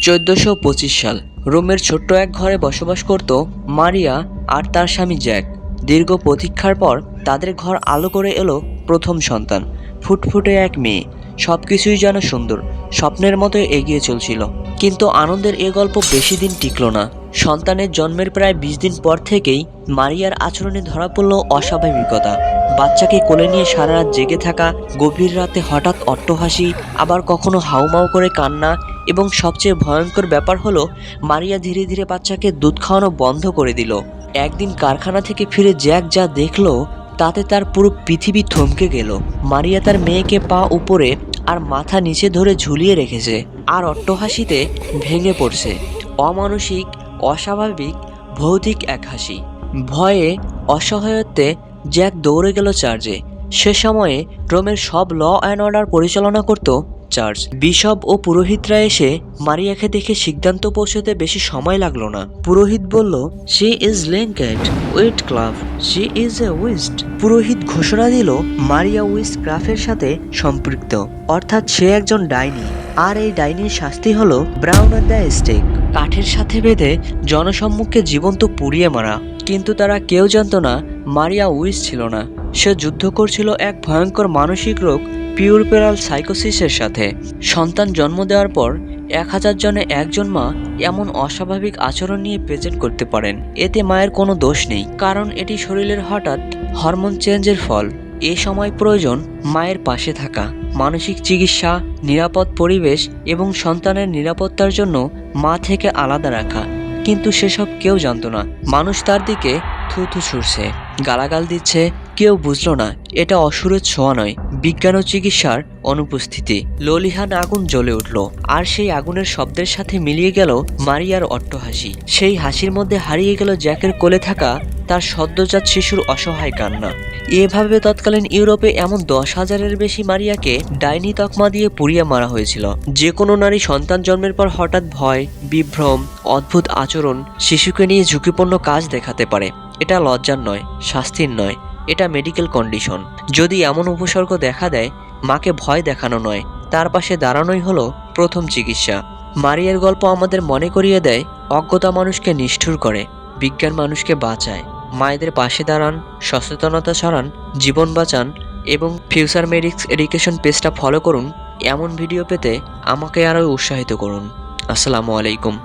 চোদ্দশো সাল। রোমের ছোট্ট এক ঘরে বসবাস করত মারিয়া আর তার স্বামী জ্যাক। দীর্ঘ প্রতীক্ষার পর তাদের ঘর আলো করে এলো প্রথম সন্তান, ফুটফুটে এক মেয়ে। সব কিছুই যেন সুন্দর, স্বপ্নের মতো এগিয়ে চলছিল। কিন্তু আনন্দের এ গল্প বেশি দিন টিকল না। সন্তানের জন্মের প্রায় বিশ দিন পর থেকেই মারিয়ার আচরণে ধরা পড়ল অস্বাভাবিকতা। বাচ্চাকে কোলে নিয়ে সারা রাত জেগে থাকা গভীর রাতে হঠাৎ অট্টহাসি, আবার কখনো হাউমাউ করে কান্না এবং সবচেয়ে ভয়ঙ্কর ব্যাপার হলো, মারিয়া ধীরে ধীরে বাচ্চাকে দুধ খাওয়ানো বন্ধ করে দিল। একদিন কারখানা থেকে ফিরে জ্যাক যা দেখল, তাতে তার পুরো পৃথিবী থমকে গেল। মারিয়া তার মেয়েকে পা উপরে আর মাথা নিচে ধরে ঝুলিয়ে রেখেছে আর অট্টহাসিতে ভেঙে পড়ছে। অমানসিক, অস্বাভাবিক, ভৌতিক এক হাসি। ভয়ে, অসহায়ত্বে জ্যাক দৌড়ে গেল চার্জে। সে সময়ে রোমের সব ল অ্যান্ড অর্ডার পরিচালনা করত চার্চ। বিশপ ও পুরোহিতরা এসে মারিয়াকে দেখে সিদ্ধান্ত পৌঁছতে বেশি সময় লাগল না। পুরোহিত বলল she is linked with club she is a witch পুরোহিত ঘোষণা দিল মারিয়া উইস ক্রাফের সাথে সম্পৃক্ত। অর্থাৎ সে একজন ডাইনি। আর এই ডাইনির শাস্তি হলো ব্রাউন দ্য স্টেক কাঠের সাথে বেঁধে জনসম্মুখে জীবন্ত পুড়িয়ে মারা। কিন্তু তারা কেউ জানতো না, মারিয়া উইস ছিল না। সে যুদ্ধ করছিল এক ভয়ঙ্কর মানসিক রোগ পিউরপেরাল সাইকোসিসের সাথে। সন্তান জন্ম দেওয়ার পর এক হাজার জনে একজন মা এমন অস্বাভাবিক আচরণ নিয়ে প্রেজেন্ট করতে পারেন। এতে মায়ের কোনো দোষ নেই, কারণ এটি শরীরের হঠাৎ হরমোন চেঞ্জের ফল। এ সময় প্রয়োজন মায়ের পাশে থাকা। মানসিক চিকিৎসা, নিরাপদ পরিবেশ এবং সন্তানের নিরাপত্তার জন্য মা থেকে আলাদা রাখা, কিন্তু সেসব কেউ জানতো না। মানুষ তার দিকে থুথু ছুড়ছে, গালাগাল দিচ্ছে কেউ বুঝলো না, এটা অসুরের ছোঁয়া নয়, বিজ্ঞান ও চিকিৎসার অনুপস্থিতি। ললিহান আগুন জ্বলে উঠল, আর সেই আগুনের শব্দের সাথে মিলিয়ে গেল মারিয়ার অট্টহাসি। সেই হাসির মধ্যে হারিয়ে গেল জ্যাকের কোলে থাকা তার সদ্যজাত শিশুর অসহায় কান্না। এভাবে তৎকালীন ইউরোপে এমন দশ হাজারের বেশি মারিয়াকে ডাইনি তকমা দিয়ে পুড়িয়ে মারা হয়েছিল। যে কোনো নারী সন্তান জন্মের পর হঠাৎ ভয়, বিভ্রম, অদ্ভুত আচরণ শিশুকে নিয়ে ঝুঁকিপূর্ণ কাজ দেখাতে পারে। এটা লজ্জার নয়, শাস্তির নয়। এটা মেডিকেল কন্ডিশন যদি এমন উপসর্গ দেখা দেয়, মাকে ভয় দেখানো নয়। তার পাশে দাঁড়ানোই হলো প্রথম চিকিৎসা। মারিয়ার গল্প আমাদের মনে করিয়ে দেয়, অজ্ঞতা মানুষকে নিষ্ঠুর করে, বিজ্ঞান মানুষকে বাঁচায়। মায়েদের পাশে দাঁড়ান, সচেতনতা ছড়ান, জীবন বাঁচান এবং ফিউচার মেডিক্স এডুকেশন পেজটা ফলো করুন। এমন ভিডিও পেতে আমাকে আরও উৎসাহিত করুন। আসসালামু আলাইকুম।